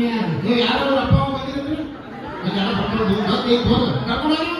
ನೀವು ಯಾರು ಅಪ್ಪ ಅಮ್ಮ ಬಂದಿರಲ್ಲ ಯಾರು ಪಕ್ಕ ಕರ್ಕೊಂಡು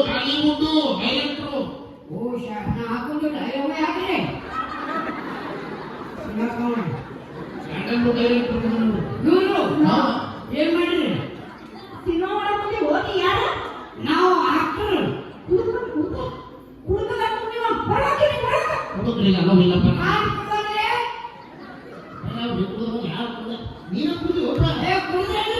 ಬಾಲಿವುಡ್ ಹೈಲೈಟ್ರು ಓ ಶಾಸನ ಹಾಕೊಂಡು ಡೈಲಾಗ್ ಹಾಕಿದ್ರೆ? ಸ್ಯಾಂಡಲ್ವುಡ್ ಹೈಲೈಟ್ರು ಇವರು? ಏನ್ ಮಾಡಿದ್ರಿ? ಸಿನಿಮಾ ಹೋಗಿ ಯಾರ? ನಾವು ಹಾಕ್ತರು ನೀನ ಕುಡಿದು ಒಬ್ಬ ಕುಡಿದ್ರೆ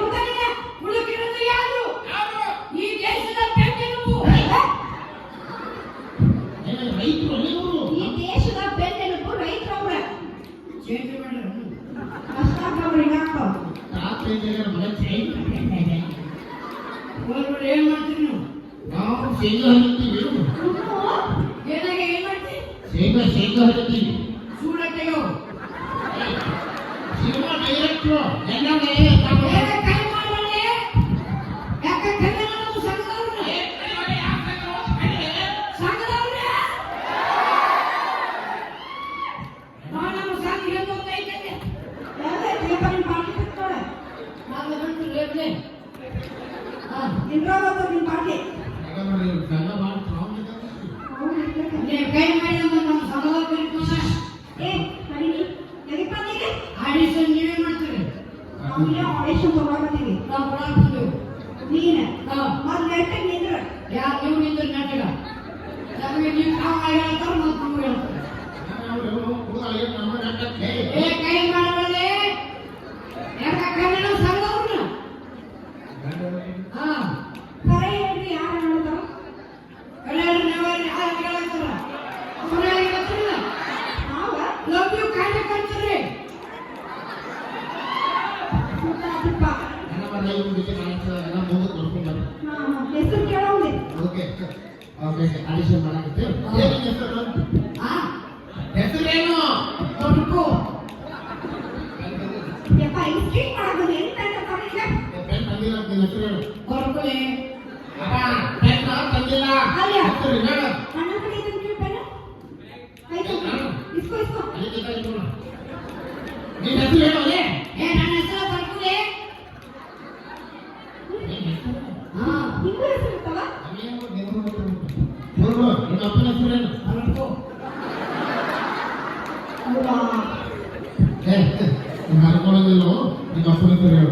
ಶೇಂಗಾ ಹರಿತೀವಿ ಏನಾಗೆ ಏನ್ ಮಾಡ್ತಿ ಶೇಂಗಾ ಶೇಂಗಾ ಹರಿತೀವಿ ಸೂಡಟ್ಟೆಯೋ ಶೇಂಗಾ ಡೈರೆಕ್ಟ್ ಎಲ್ಲ ಹೆಸರೇನು ಯಪ್ಪ ಇಸ್ಕಿ ಮಾಡೋದು ಎಂತ ತಂದಿಲ್ಲ ನಿನ್ನ ಹೆಸರು ಹೇಳು. ಕೊರಕುಲೆ. ಅಪ್ಪ ಪೆನ್ ತಂದಿಲ್ಲ. ಅಲ್ಲಿ ಇಸ್ಕೋ ಇಸ್ಕೋ. ನಿನ್ನ ಹೆಸರು ಹೇಳು ಏ ಹಾ ನಿನ್ನ ಹೆಸರು ಹೆಸರು ಕೊರಕು ಅಪ್ಪನ ಹೆಸರು ಏನು ಏ ಮಾಡ್ಕೊಳ್ಳೋದಿಲ್ಲ ಅಪ್ಪನ ಹೆಸರು ಹೇಳು.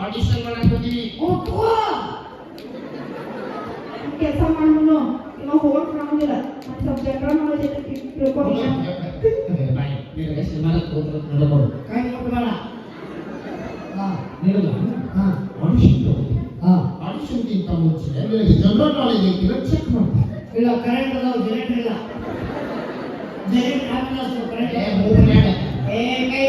ಹೋಗಿ ಆಡಿಷನ್ ಮಾಡಕ್ ಕೂತ್ಕೋ ಕೆಲಸ ಮಾಡ್ನು ಇವಾಗ ಹೋಗಕ್ ಕಾಣೋದಿಲ್ಲ ಮತ್ತೆ ಸ್ವಲ್ಪ ಜನರಲ್ ನಾಲೆಜ್ ನಿನಗೆ ಸಿನಿಮಾಕ್ಕೆ ನೋಡಬಹುದು ಕೈ ಹಾ. ಹಾ. ಆಡಿಷನ್ ಹಾ. ಆಡಿಷನ್ಗಿಂತ ಮುಂಚೆ. ನಿನಗೆ ಜನರಲ್ ನಾಲೆಜ್ ಐತಿಲ್ಲ ಚೆಕ್ ಇಲ್ಲ ಕರೆಂಟ್ ಅದಾವ ಜನರೇಟರ್ ಇಲ್ಲ. ಜನರೇಟರ್ ಹಾಕಿಲ್ಲ ಕರೆಂಟ್ ಏ ಕೈ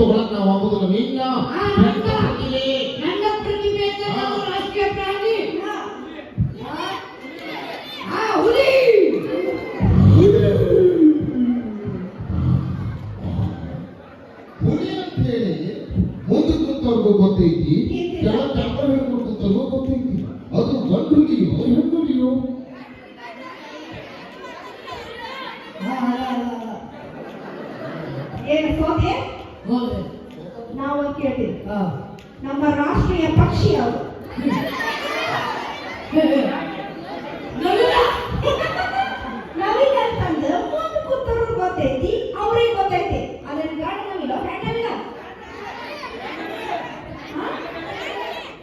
ತಗೊಳಕ್ ನಾವು ಆಗುದಿಲ್ಲ ನಿನ್ನ ಆ, ನನ್ನ ನನ್ನ ಪ್ರತಿಭೆ ನಾವು ರಾಷ್ಟ್ರೀಯ ಪ್ರಾಣಿ. ಆ, ಆ ಹುಲಿ. ಹುಲಿ. ಅಂತ ಹೇಳಿ ಮುಂದೆ ಕೂತವ್ರಿಗೂ ಗೊತ್ತೈತಿ ಕೆಲವು ಹಿಡ್ಕೊಂಡು ಕೂತವ್ರಿಗೂ ಗೊತ್ತೈತಿ ಅದು ಗಂಡು ಹುಲಿಯೋ ಹೆಣ್ಣು ಹುಲಿಯೋ ಆ, ಅಲ್ಲ, ಅಲ್ಲ, ಅಲ್ಲ. ಏನು ಸೋದೆ ಹೌದು ನಾವು ಒಂದ್ ಕೇಳ್ತೀವಿ ಆ. ನಮ್ಮ ರಾಷ್ಟ್ರೀಯ ಪಕ್ಷಿ ಯಾವುದು ನವಿಲ. ನವಿಲ್ ಅಂತಂದು ಮುಂದೆ ಕೂತವ್ರಿಗೆ ಗೊತ್ತೈತಿ ಅವ್ರಿಗೆ ಗೊತ್ತೈತಿ. ಅದ್ರಲ್ಲಿ ಗಾಡಿ ನವಿಲ್ಲ ಹೆಣ್ಣವಿಲ್ಲ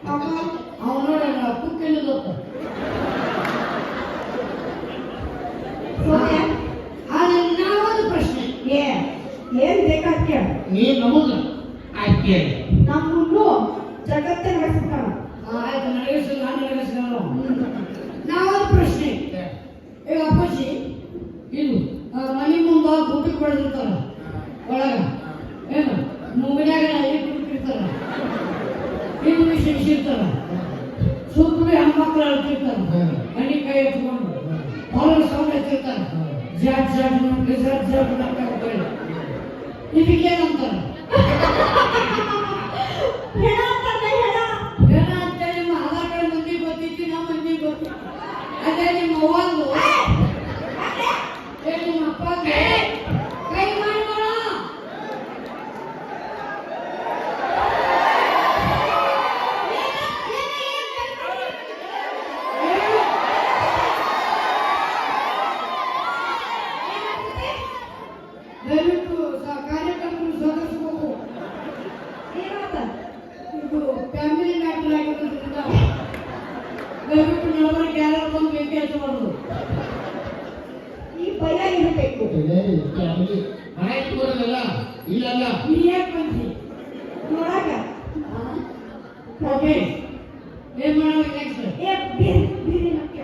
ಅವ್ನು ನೋಡಲ್ಲ ಕುಕ್ಕಿನ ಗೊತ್ತು. ಸೋದೆ ಆದ್ರೆ ನಾವೊಂದು ಪ್ರಶ್ನೆ. ಏ ಏನ್ ಬೇಕಾದ್ ಕೇಳ. ನೀ ನಮಗ ಆಯ್ಕೆ ನಮ್ಮನ್ನು ಜಗತ್ತೇ ನಡೆಸ್ತಾನ ಆ, ಆಯ್ತು ನಡೆಸಿಲ್ಲ ನಡೆಸಿಲ್ಲ ನಾವೊಂದು ಪ್ರಶ್ನೆ. ಏ. ಅಪ್ಪಾಜಿ ಇದು ಆ, ಮನೆ ಮುಂದೆ ಗುಡ್ಡಕ್ಕೆ ಬೆಳೆದಿರ್ತಾರ ಒಳಗ ಏನು ಮುಗಿನಾಗ ಇಲ್ಲಿ ಕುಡಿತಿರ್ತಾರ ಇನ್ನು ಸುಮ್ಮನೆ ಹೆಣ್ಮಕ್ಳು ಅಳ್ತಿರ್ತಾರ ಮನೆ ಕೈ ಎತ್ಕೊಂಡು ಹೊರಗೆ ಸೌಂಡ್ ಎತ್ತಿರ್ತಾರ ಜಾಟ್ ಜಾಟ್ ನೋಡಿ ಜಾಟ್ ಏನಾತ ಇದು ಫ್ಯಾಮಿಲಿ ಮ್ಯಾಟರ್ ಆಗಿರೋದ್ರಿಂದ ದಯವಿಟ್ಟು ನಡವಳಿಕೆ ಯಾರು ಬಂದು ಬೆಂಕಿ ಹಚ್ಚಬಾರ್ದು ಈ ಭಯ ಇರಬೇಕು. ಮನೆ ಬರೋದಲ್ಲ ಇಲ್ಲಲ್ಲ? ನೀ ಯಾಕೆ ಬಂದಿ ನೋಡಾಕ? ಓಕೆ ಏನ್ ನೆಕ್ಸ್ಟ್ ಏ ಬೀರ್ ಬೀರಿ ನಕ್ಕೆ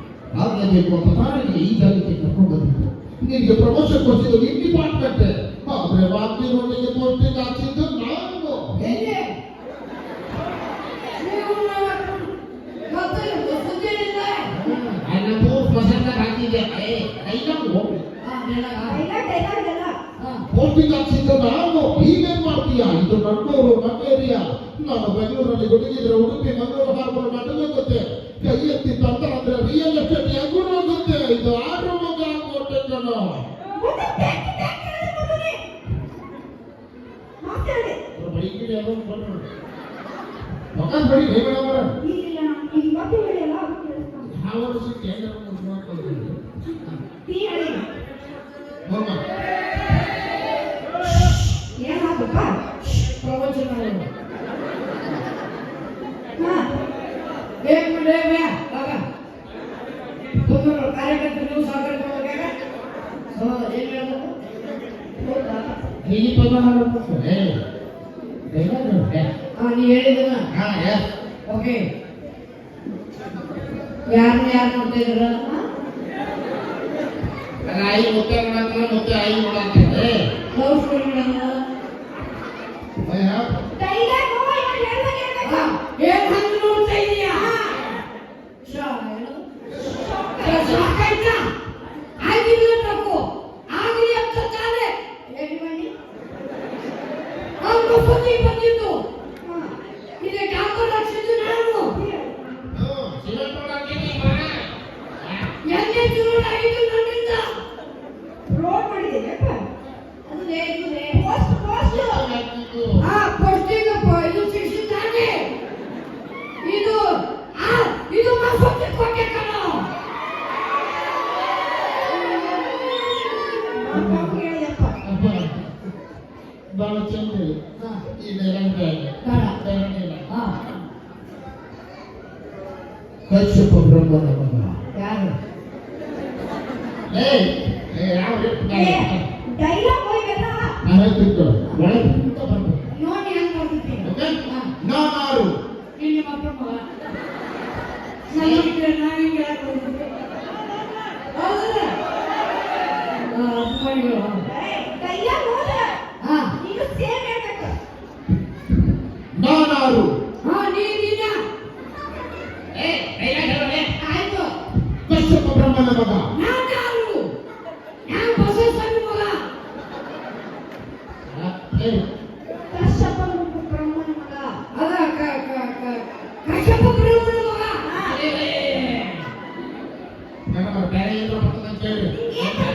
ಆಗಲೇಬೇಕು ಅಂತ ಪ್ರಾಣಿಗೆ ಈ ಜಾಗಕ್ಕೆ ಕರ್ಕೊಂಡು ಬಂದಿದ್ದು ನಿನಗೆ ಪ್ರಮೋಷನ್ ಕೊಡ್ತಿದ್ದು ಇಲ್ಲಿ ಪಾಠ ಕಟ್ಟೆ ಆದ್ರೆ ಬಾಗ್ಲಿ ರೋಡಿಗೆ ಪೋಸ್ಟಿಂಗ್ ಹಾಕಿದ್ದು ನಾನು ಪೋಸ್ಟಿಂಗ್ ಹಾಕ್ಸಿದ್ದು ನಾನು ನೀವೇನ್ ಮಾಡ್ತೀಯ ಇದು ನನ್ನೂರು ನನ್ನ ಏರಿಯಾ ನಾನು ಬೆಂಗಳೂರಲ್ಲಿ ಹುಡುಗಿದ್ರೆ ಉಡುಪಿ ಮಂಗಳೂರು ಹಾರ್ಬರ್ ಮಟ್ಟಲೇ ಗೊತ್ತೆ ಕೈ ಎತ್ತಿ ತಂದು ಅಂತ ಇರಲ್ಲ ನಾಯಿ ಮುತ್ತ ನೋಡಂತ ಮುತ್ತ Como é que você comprou um banana? Cara. Ei, Yeah.